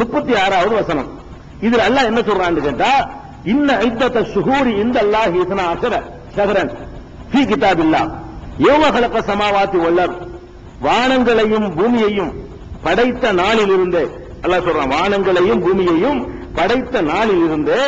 முப்பத்தி ஆறாவது வசனம். இதுல அல்லாஹ் என்ன சொல்றான்னு கேட்டா இன்ன ஐத்தத்த சுகூரி இந்த அல்லாஹ் இசனா அசர சஹரன் ஃபீ கிதாபில்லா யோம கலக்க சமாவாத்தி வல்லர் வானங்களையும் பூமியையும் படைத்த நாளில் இருந்து அல்லாஹ் சொல்றான் வானங்களையும் பூமியையும் படைத்த நாளில் இருந்து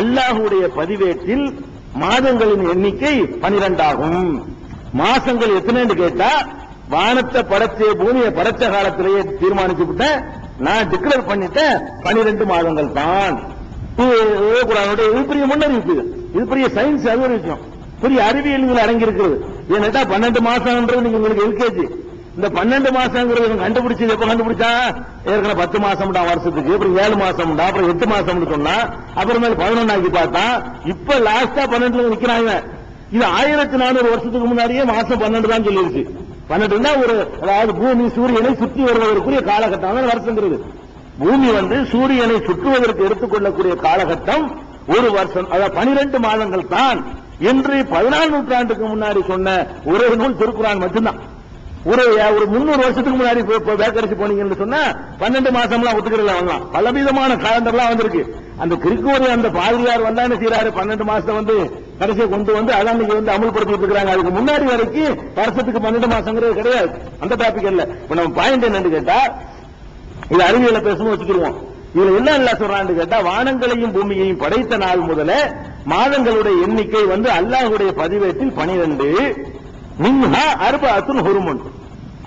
அல்லாஹுடைய பதிவேட்டில் மாதங்களின் எண்ணிக்கை பனிரெண்டாகும். மாசங்கள் எத்தனைன்னு கேட்டா வானத்தை படைச்ச பூமியை படைச்ச காலத்திலேயே தீர்மானிச்சு விட்டேன் நான் டிக்ளேர் பண்ணிட்டேன் பனிரெண்டு மாதங்கள் தான். இது இது பெரிய முன்னறிவிப்பு. இது. இது பெரிய சயின்ஸ் அது ஒரு விஷயம் பெரிய அறிவியல் இதுல அடங்கியிருக்கிறது. ஏன்னாட்டா பன்னெண்டு மாசம்ன்றது நீங்க உங்களுக்கு எல்கேஜி இந்த பன்னெண்டு மாசங்கிறது கண்டுபிடிச்சது எப்ப கண்டுபிடிச்சா? ஏற்கனவே பத்து மாசம்டா வருஷத்துக்கு. அப்புறம் ஏழு மாசம்டா அப்புறம் எட்டு மாசம்னு சொன்னா அப்புறமேல பதினொன்னாக்கி பார்த்தா இப்ப லாஸ்டா பன்னெண்டுல நிக்கிறாங்க. இது ஆயிரத்தி நானூறு வருஷத்துக்கு முன்னாடியே மாசம் பன்னெண்டு தான் சொல்லிருச்சு. பன்னெண்டுன்னா ஒரு அதாவது பூமி சூரியனை சுற்றி வருவதற்குரிய காலகட்டம். தான் வருஷங்கிறது பூமி வந்து சூரியனை சுற்றுவதற்கு எடுத்துக்கொள்ளக்கூடிய காலகட்டம் ஒரு வருஷம். அதாவது பனிரெண்டு மாதங்கள் தான். என்று பதினாலு நூற்றாண்டுக்கு முன்னாடி சொன்ன ஒரே நூல் திருக்குறான் மட்டும்தான். ஒரு ஒரு முன்னூறு வருஷத்துக்கு முன்னாடி இப்ப- வேக்கரிசி போனீங்கன்னு சொன்னா பன்னெண்டு மாசம்லாம் ஒத்துக்கிறதுல வாங்கலாம் பலவிதமான காலண்டர்லாம் வந்திருக்கு. அந்த கிரிக்கோரி அந்த பாதிரியார் வந்தா என்ன செய்யறாரு பன்னெண்டு மாசத்தை வந்து கடைசியை கொண்டு வந்து அதான் அன்னைக்கு வந்து அமல்படுத்திட்டு இருக்காங்க அதுக்கு முன்னாடி வரைக்கும் வருஷத்துக்கு பன்னெண்டு மாசங்கிறது கிடையாது. அந்த டாபிக் இல்ல. இப்ப நம்ம பாயிண்ட் என்னன்னு கேட்டா இது அறிவியல பேசணும் வச்சுக்கிருவோம் இதுல என்ன இல்ல சொல்றான்னு கேட்டா வானங்களையும் பூமியையும் படைத்த நாள் முதல மாதங்களுடைய எண்ணிக்கை வந்து அல்லாஹுடைய பதிவேட்டில் பனிரெண்டு மின்ஹா அர்பாத்துன் ஹொருமன்.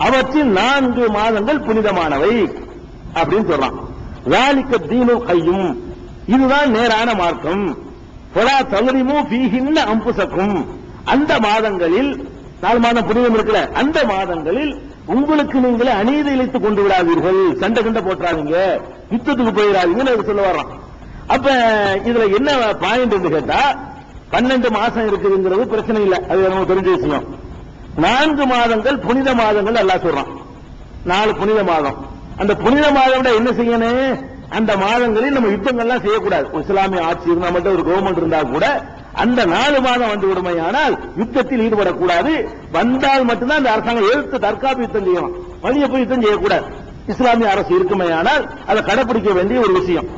அவற்றில் நான்கு மாதங்கள் புனிதமானவை அப்படின்னு சொல்றான். வேலிக்க தீனு கையும் இதுதான் நேரான மார்க்கம். ஃபலா தகுதிமு ஃபீஹின்ன அம்புசக்கும். அந்த மாதங்களில் நாலு மாதம் புனிதம் இருக்கல அந்த மாதங்களில் உங்களுக்கு நீங்களே அநீதி இழைத்துக் கொண்டு விடாதீர்கள். சண்டை கண்டை போட்டுறாதீங்க. யுத்தத்துக்கு போயிடாதீங்கன்னு சொல்ல வர்றோம் அப்ப இதுல என்ன பாயிண்ட் கேட்டா பன்னெண்டு மாசம் இருக்குதுங்கிறது பிரச்சனை இல்லை. அது நம்ம தெரிஞ்ச விஷயம். நான்கு மாதங்கள் புனித மாதங்கள் எல்லாம் சொல்றான். நாலு புனித மாதம். அந்த புனித மாதம் என்ன செய்யணும்? அந்த மாதங்களில் நம்ம யுத்தங்கள்லாம் செய்யக்கூடாது. இஸ்லாமிய ஆட்சி இருந்தா மட்டும் ஒரு கவர்மெண்ட் இருந்தா கூட அந்த நாலு மாதம் வந்து விடுமையானால் யுத்தத்தில் ஈடுபடக்கூடாது. வந்தால் மட்டும்தான் அந்த அரசாங்கம் எழுத்து தற்காப்பு யுத்தம் செய்யணும். வழிய போய் யுத்தம் செய்யக்கூடாது. இஸ்லாமிய அரசு இருக்குமையானால் அதை கடைபிடிக்க வேண்டிய ஒரு விஷயம்.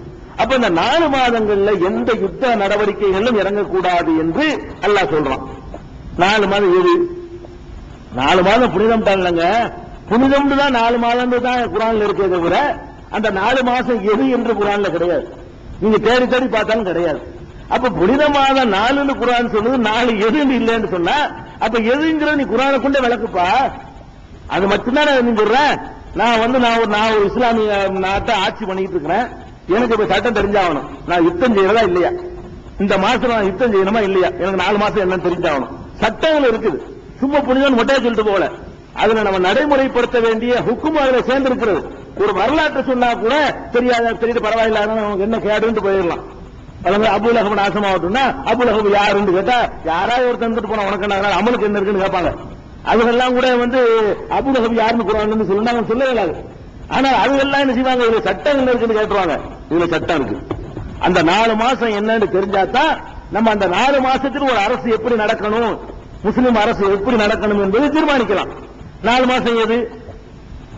அப்ப இந்த நாலு மாதங்கள்ல எந்த யுத்த நடவடிக்கைகளும் இறங்கக்கூடாது என்று அல்லாஹ் சொல்றான். நாலு மாதம் எது? நாலு மாதம் புனிதம் இல்லைங்க புனிதம் தான் நாலு மாதம் தான் குரான்ல இருக்கே தவிர அந்த நாலு மாசம் எது என்று குரான்ல கிடையாது. நீங்க தேடி தேடி பார்த்தாலும் கிடையாது. அப்ப புனித மாதம் நாலுன்னு குரான் சொன்னது நாலு எதுன்னு இல்லைன்னு சொன்னா அப்ப எதுங்கிறது நீ குரானை கொண்டே விளக்குப்பா. அது மட்டும்தான் நான் நீ சொல்றேன்? நான் வந்து நான் ஒரு நான் ஒரு இஸ்லாமிய நாட்டை ஆட்சி பண்ணிட்டு இருக்கிறேன். எனக்கு இப்ப சட்டம் தெரிஞ்சாகணும். நான் யுத்தம் செய்யறதா இல்லையா? இந்த மாசம் நான் யுத்தம் செய்யணுமா இல்லையா? எனக்கு நாலு மாசம் என்னன்னு தெரிஞ்சாகணும். சட்டங்கள் இருக்குது. சும்மா புனிதன் மொட்டையா சொல்லிட்டு போகல. அதுல நம்ம நடைமுறைப்படுத்த வேண்டிய ஹுக்கும் அதுல சேர்ந்திருக்கிறது. ஒரு வரலாற்று சொன்னா கூட தெரியாத தெரியுது பரவாயில்ல அதனால என்ன கேடுன்னு போயிடலாம். அதனால அபுல் அஹமன் நாசமாகட்டும்னா அபுல் அஹம் யாருன்னு கேட்டா யாராவது ஒரு தந்துட்டு போனா உனக்கு என்ன அமலுக்கு என்ன இருக்குன்னு கேட்பாங்க. அதுகெல்லாம் கூட வந்து அபுல் அஹம் யாருன்னு குரான் சொல்லுனா அவங்க சொல்ல இயலாது ஆனா அதுகெல்லாம் என்ன செய்வாங்க? இதுல சட்டம் என்ன இருக்குன்னு கேட்டுருவாங்க. இதுல சட்டம் இருக்கு. அந்த நாலு மாசம் என்னன்னு தெரிஞ்சாதான் நம்ம அந்த நாலு மாசத்துக்கு ஒரு அரசு எப்படி நடக்கணும் முஸ்லிம் அரசு எப்படி நடக்கணும் என்பதை தீர்மானிக்கலாம். நாலு மாசம் எது?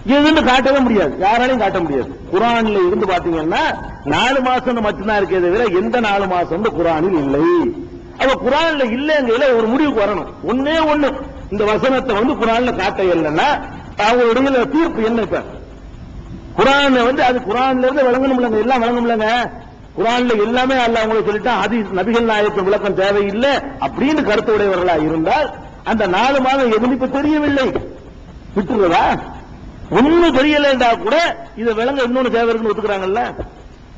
எதுன்னு காட்டவே முடியாது. யாராலையும் காட்ட முடியாது. குரான்ல இருந்து பாத்தீங்கன்னா நாலு மாசம் மட்டும்தான் இருக்கே தவிர எந்த நாலு மாசம் குரானில் இல்லை. அப்ப குரான்ல இல்லைங்கையில ஒரு முடிவுக்கு வரணும். ஒன்னே ஒண்ணு. இந்த வசனத்தை வந்து குரான்ல காட்ட இல்லைன்னா அவங்களுடைய தீர்ப்பு என்ன இப்ப? குரான் வந்து அது குரான்ல இருந்து விளங்கணும்லங்க எல்லாம் விளங்கணும்லங்க. குரான்ல எல்லாமே அல்ல அவங்களுக்கு சொல்லிட்டா அது நபிகள் நாயகம் விளக்கம் தேவையில்லை அப்படின்னு கருத்து உடையவர்களா இருந்தால் அந்த நாலு மாதம் எதுவும் இப்ப தெரியவில்லை. விட்டுருவதா? ஒண்ணு தெரியலண்டா கூட இதை விளங்க இன்னொன்னு தேவை இருக்குன்னு ஒத்துக்கிறாங்கல்ல?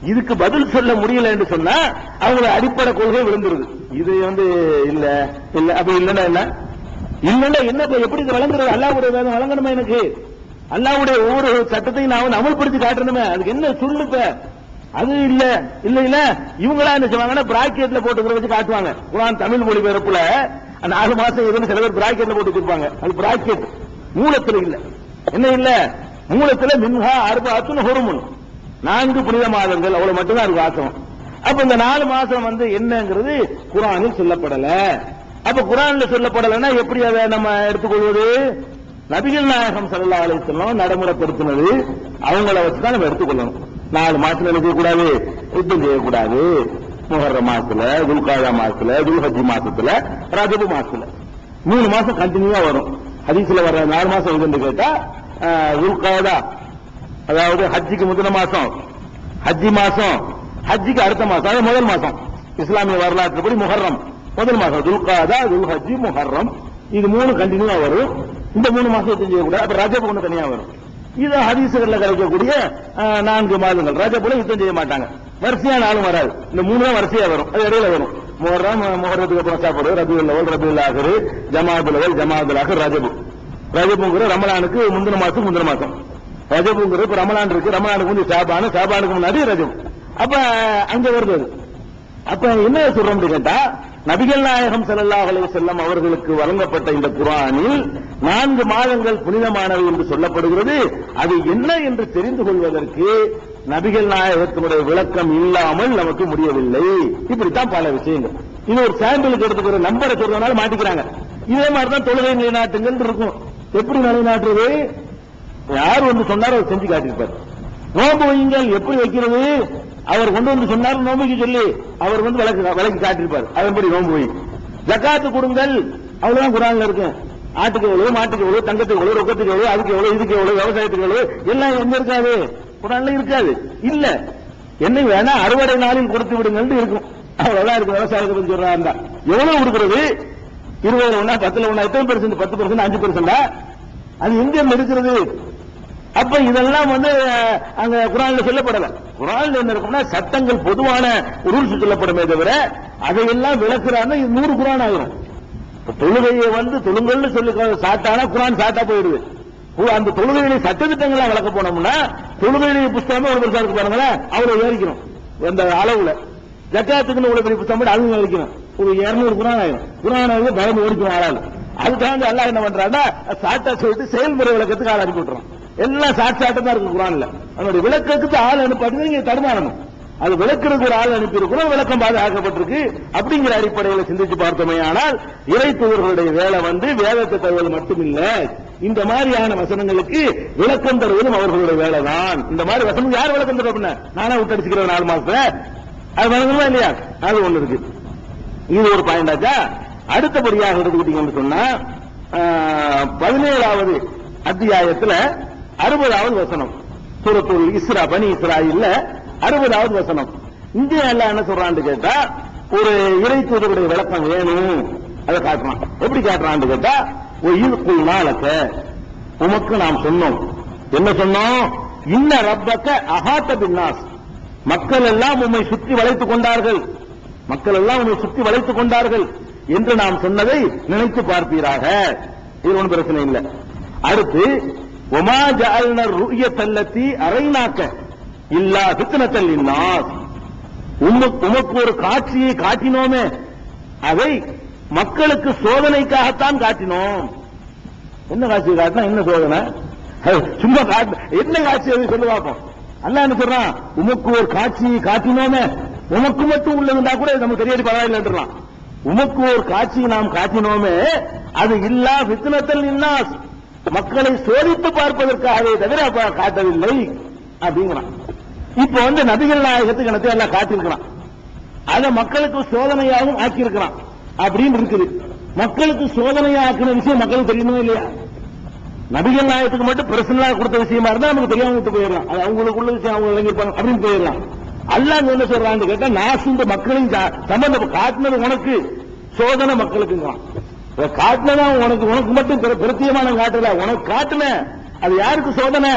இதுக்கு பதில் சொல்ல முடியல என்று சொன்னா அவங்களோட அடிப்படை கொள்கை விழுந்துருது. இது வந்து இல்ல. இல்ல அப்ப இல்லன்னா என்ன? இல்லன்னா என்ன எப்படி இது விளங்குறது அல்லாவுடைய வேதம் வழங்கணுமா எனக்கு? அல்லாவுடைய ஒவ்வொரு சட்டத்தையும் நான் வந்து அமல்படுத்தி காட்டணுமே. அதுக்கு என்ன சொல்லுப்ப அது இல்ல. இல்ல இல்ல. இவங்களா என்ன செய்வாங்கன்னா பிராக்கெட்ல போட்டுக்கிற வச்சு காட்டுவாங்க. குரான் தமிழ் மொழிபெயர்ப்புல அந்த ஆறு மாசம் எதுன்னு சில பேர் பிராக்கெட்ல போட்டு வச்சிருப்பாங்க அது பிராக்கெட் மூலத்துல இல்லை. என்ன இல்ல? மூலத்துல மின்ஹா அறுபாத்துன்னு ஹொருமுன். நான்கு புனித மாதங்கள் அவ்வளவு மட்டும்தான் இருக்கு வாசம் அப்ப இந்த நாலு மாசம் வந்து என்னங்கிறது குரானில் சொல்லப்படல. அப்ப குரான்ல சொல்லப்படலைன்னா எப்படி அதை நம்ம எடுத்துக்கொள்வது? நபிகள் நாயகம் சல்லா அலைஹி நடைமுறைப்படுத்தினது அவங்கள வச்சு தான் நம்ம எடுத்துக்கொள்ளணும். நாலு மாசத்துல எடுக்கக்கூடாது செய்யக்கூடாது யுத்தம் செய்யக்கூடாது. முகர்ற மாசத்துல துல்காதா மாசத்துல துல்ஹஜி மாசத்துல ரஜபு மாசத்துல. மூணு மாசம் கண்டினியூவா வரும். ஹதீஸ்ல வர நாலு மாசம் எதுன்னு கேட்டா துல்காதா அதாவது ஹஜ்ஜிக்கு முந்தின மாசம் ஹஜ்ஜி மாசம் ஹஜ்ஜிக்கு அடுத்த மாசம் அதாவது முதல் மாசம். இஸ்லாமிய வரலாற்றுப்படி முஹர்ரம். முதல் மாசம் துல்காதா துல் ஹஜ்ஜி முஹர்ரம். இது மூணு கண்டினியூவா வரும். இந்த மூணு மாசம் யுத்தம் செய்யக்கூடாது அப்ப ரஜப் ஒன்று தனியா வரும். இது ஹதீசுகள்ல கிடைக்கக்கூடிய நான்கு மாதங்கள். ரஜபுல யுத்தம் செய்ய மாட்டாங்க. வரிசையா நாளும் வராது. இந்த மூணு தான் வரிசையா வரும். அது இடையில வரும். முஹர்ரம் முகரத்துக்கு அப்புறம் சாப்பிடுறது ரபியுல் அவல் ரபியுல் ஆகரு ஜமாதுல் அவல் ஜமாதுல் ஆகர் ரஜபு. ரஜபுங்கிற ரமலானுக்கு முந்தின மாசம் முந்தின மாசம். ரஜபுங்கிற இப்ப ரமலான் இருக்கு ரமலானுக்கு முந்தி சாபானு சாபானுக்கு முன்னாடி ரஜபு. அப்ப அங்க வருது அப்ப என்ன சொல்றோம் கேட்டா நபிகள் நாயகம் ஸல்லல்லாஹு அலைஹி வஸல்லம் அவர்களுக்கு வழங்கப்பட்ட இந்த குரானில் நான்கு மாதங்கள் புனிதமானவை என்று சொல்லப்படுகிறது. அது என்ன என்று தெரிந்து கொள்வதற்கு நபிகள் நாயகத்தினுடைய விளக்கம் இல்லாமல் நமக்கு முடியவில்லை. இப்படித்தான் பல விஷயங்கள். இது ஒரு சாம்பிளுக்கு எடுத்துக்கிற நம்பரை சொல்றதுனால மாட்டிக்கிறாங்க. இதே மாதிரி தான் தொழுகை நிலைநாட்டுங்கள் இருக்கும். எப்படி நிலைநாட்டுறது? யார் வந்து சொன்னாரோ அவர் செஞ்சு காட்டியிருப்பார். நோம்பு வையுங்கள். எப்படி வைக்கிறது? அவர் கொண்டு வந்து சொன்னார் நோம்புக்கு சொல்லி அவர் வந்து விளக்கு விளக்கு காட்டியிருப்பார். அதன்படி நோன்பு வை. ஜக்காத்து கொடுங்கள். அவ்வளவுதான் குரான்ல இருக்கு. ஆட்டுக்கு எவ்வளவு மாட்டுக்கு எவ்வளவு தங்கத்துக்கு எவ்வளவு ரொக்கத்துக்கு எவ்வளவு அதுக்கு எவ்வளவு இதுக்கு எவ்வளவு விவசாயத்துக்கு எவ்வளவு எல்லாம் எங்க இருக்காது? குரான்ல இருக்காது. இல்ல. என்ன வேணா அறுவடை நாளில் கொடுத்து விடுங்கள் இருக்கும். அவ்வளவுதான் இருக்கு விவசாயத்தை பத்தி சொல்றாங்க எவ்வளவு கொடுக்கிறது? இருபது ஒண்ணா பத்துல ஒண்ணா எத்தனை பெர்சென்ட் பத்து பெர்சென்ட் அஞ்சு பெர்சென்டா அது எங்க இருக்கிறது அப்ப இதெல்லாம் வந்து அங்க குரான்ல சொல்லப்படல. குரான்ல என்ன இருக்கும்னா சட்டங்கள் பொதுவான ரூல்ஸ் சொல்லப்படுமே தவிர அதையெல்லாம் விளக்குறான்னா இது நூறு குரான் ஆகும் தொழுகையை வந்து தொழுங்கல்னு சொல்லி சாட்டானா குரான் சாட்டா போயிடுது. அந்த தொழுகையிலே சட்டத்திட்டங்களா விளக்க போனோம்னா தொழுகையிலே புஸ்தகமே ஒரு பெருசா இருக்கு பாருங்களேன் அவ்வளவு ஏறிக்கணும் அந்த அளவுல. ஜக்காத்துக்குன்னு உள்ள பெரிய புத்தகம் போட்டு அதுவும் ஏறிக்கணும் ஒரு இருநூறு குரான் ஆயிரும். குரான் ஆகுது பயந்து ஓடிக்கணும் ஆளால் அதுக்காக எல்லாம் என்ன பண்றான்னா சாட்டா சொல்லிட்டு செயல்முறை விளக்கத்துக்கு ஆள் அனுப்பி விட்டுறோம் எல்லாம் சாட் சாட்டா தான் இருக்கு குரான்ல. அதனுடைய விளக்கத்துக்கு ஆள் அனுப்பாட்டு நீங்க தடுமாறணும் அது விளக்குறதுக்கு ஒரு ஆள் அனுப்பி இருக்கிறோம் விளக்கம் பாதுகாக்கப்பட்டிருக்கு அப்படிங்கிற அடிப்படையில் சிந்திச்சு பார்த்தோமே ஆனால் இறை தூதர்களுடைய வேலை வந்து வேதத்தை மட்டும் இல்லை இந்த மாதிரியான வசனங்களுக்கு விளக்கம் தருவதும் அவர்களுடைய வேலை தான் இந்த மாதிரி வசனம் யார் விளக்கம் தருவா அப்படின்னா நானா விட்டடிச்சுக்கிறேன் நாலு மாசத்துல? அது வழங்குமா இல்லையா? அது ஒண்ணு இருக்கு. இது ஒரு பாயிண்ட் ஆச்சா? அடுத்தபடியாக எடுத்துக்கிட்டீங்கன்னு சொன்னா ஆஹ், பதினேழாவது அத்தியாயத்துல அறுபதாவது வசனம். சூரத்துல் இஸ்ரா பனி இஸ்ராயில்ல அறுபதாவது வசனம். இங்கே எல்லாம் என்ன சொல்றான்னு கேட்டா ஒரு இறை தூதருடைய விளக்கம் வேணும். அதை காட்டுறான். எப்படி காட்டுறான்னு கேட்டா ஒரு நாளக்க உமக்கு நாம் சொன்னோம். என்ன சொன்னோம்? இன்ன ரப்பக்க அகாத்த பின்னாஸ். மக்கள் எல்லாம் உம்மை சுற்றி வளைத்துக் கொண்டார்கள். மக்கள் எல்லாம் உம்மை சுற்றி வளைத்துக் கொண்டார்கள் என்று நாம் சொன்னதை நினைத்து பார்ப்பீராக. இது ஒன்றும் பிரச்சனை இல்லை. அடுத்து ஒமா ருய தல்லத்தி அரைநாக்க இல்லா சித்தனத்தல் இன்னாஸ் உமக்கு ஒரு காட்சியை காட்டினோமே. அதை மக்களுக்கு சோதனைக்காகத்தான் காட்டினோம். என்ன காட்சி காட்டினா என்ன சோதனை? சும்மா காட்டு என்ன காட்சி அது சொல்லு பார்ப்போம் அண்ணா என்ன சொல்றான்? உமக்கு ஒரு காட்சியை காட்டினோமே. உமக்கு மட்டும் உள்ளதுண்டா கூட நமக்கு தெரியாது பரவாயில்லைன்றான் உமக்கு ஒரு காட்சியை நாம் காட்டினோமே அது இல்லா வித்னத்தல் இன்னாஸ் மக்களை சோதித்து பார்ப்பதற்காகவே தவிர காட்டவில்லை அப்படிங்கிறான். இப்ப வந்து நபிகள் நாயகத்துக்கு எனக்கு எல்லாம் காட்டியிருக்கிறான். அதை மக்களுக்கு சோதனையாகவும் ஆக்கியிருக்கிறான். அப்படின்னு இருக்குது. மக்களுக்கு சோதனையா ஆக்கின விஷயம் மக்களுக்கு தெரியணுமா இல்லையா? நபிகள் நாயத்துக்கு மட்டும் பர்சனலா கொடுத்த விஷயமா இருந்தா நமக்கு தெரியாம விட்டு போயிடலாம். அது அவங்களுக்குள்ள விஷயம் அவங்க விளங்கிருப்பாங்க அப்படின்னு போயிடலாம். அல்லாஹ் என்ன சொல்றான்னு கேட்டா நாசுந்த மக்களையும் சம்பந்தம் காட்டினது உனக்கு. சோதனை மக்களுக்குங்கிறான் காட்டினதா உனக்கு உனக்கு மட்டும் பிரத்தியமான காட்டல உனக்கு காட்டுன அது யாருக்கு சோதனை?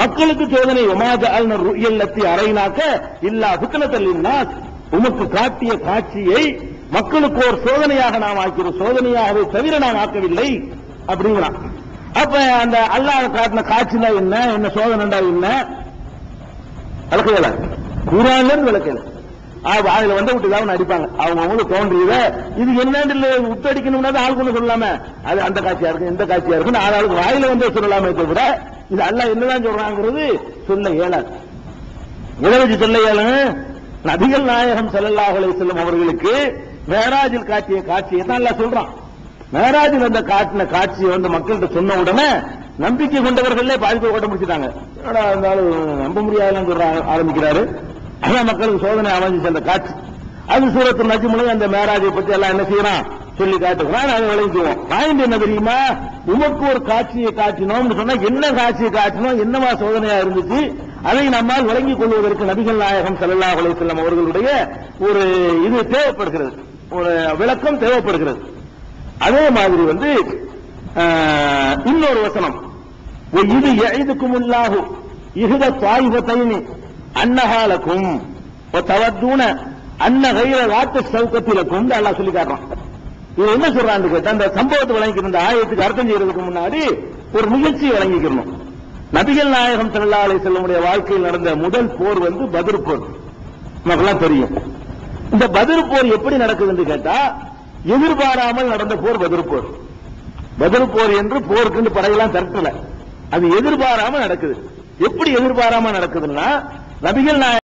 மக்களுக்கு சோதனை. உமாஜால் ருயல்லத்தி அறையினாக்க இல்லா தள்ளினா உமக்கு காட்டிய காட்சியை மக்களுக்கு ஒரு சோதனையாக நாம் ஆக்கிறோம் சோதனையாகவே தவிர நான் ஆக்கவில்லை அப்படிங்கிறான். அப்ப அந்த அல்லாஹ் காட்டின காட்சினா என்ன? என்ன சோதனைண்டா என்ன? விளக்கல குரான் விளக்கல வாயில வந்து விட்டு தான் அடிப்பாங்க. அவங்க அவங்களுக்கு தோன்றியத. இது என்னன்னு இல்ல விட்டு அடிக்கணும்னா தான் ஆள் கொண்டு சொல்லலாமே. அது அந்த காட்சியா இருக்கும் இந்த காட்சியா இருக்கும். ஆளாளுக்கு வாயில வந்து சொல்லலாமே தவிர இது அல்லாஹ் என்னதான் சொல்றாங்கிறது சொல்ல இயலாது. இதை வச்சு சொல்ல இயலும் நபிகள் நாயகம் செல்லல்லாஹலை செல்லும் அவர்களுக்கு மேராஜில் காட்டிய காட்சியை தான் எல்லாம் சொல்றான்? மேராஜில் அந்த காட்டின காட்சியை வந்து மக்கள்கிட்ட சொன்ன உடனே நம்பிக்கை கொண்டவர்களே பாதிப்பை ஓட்ட முடிச்சுட்டாங்க. என்னடா இருந்தாலும் நம்ப முடியாதுன்னு சொல்ற ஆரம்பிக்கிறாரு. அதான் மக்களுக்கு சோதனை அமைஞ்சு அந்த காட்சி. அது சூரத்து நஜ்முல அந்த மேராஜை பத்தி எல்லாம் என்ன செய்யறான்? சொல்லி காட்டுகிறான். அதை விளைஞ்சுவோம் பாயிண்ட் என்ன தெரியுமா? உமக்கு ஒரு காட்சியை காட்டினோம்னு சொன்னா என்ன காட்சியை காட்டினோம்? என்னவா சோதனையா இருந்துச்சு? அதை நம்மால் விளங்கிக் கொள்வதற்கு நபிகள் நாயகம் ஸல்லல்லாஹு அலைஹி அவர்களுடைய ஒரு இது தேவைப்படுகிறது. ஒரு விளக்கம் தேவைப்படுகிறது. அதே மாதிரி வந்து ஆஹ், இன்னொரு வசனம். இது எய்துக்கும் உள்ளாகும் இகுத தாயிபத்தைனி அன்னகாலக்கும் தவத்தூன அன்ன கைர வாத்த கொண்டு அல்லா சொல்லி காட்டுறான். இது என்ன சொல்றான்னு கேட்டா அந்த சம்பவத்தை வழங்கிக்கிற இந்த ஆயத்துக்கு அர்த்தம் செய்யறதுக்கு முன்னாடி ஒரு நிகழ்ச்சியை வழங்கிக்கணும் நபிகள் நாயகம் ஸல்லல்லாஹு செல்லமுடைய வாழ்க்கையில் நடந்த முதல் போர் வந்து பத்ர் போர் நமக்கெல்லாம் தெரியும். இந்த பதில் போர் எப்படி நடக்குதுன்னு கேட்டா எதிர்பாராமல் நடந்த போர் பதில் போர். பதில் போர் என்று போருக்குன்னு படையெல்லாம் திரட்டல. அது எதிர்பாராம நடக்குது. எப்படி எதிர்பாராம நடக்குதுன்னா நபிகள் நாயகம்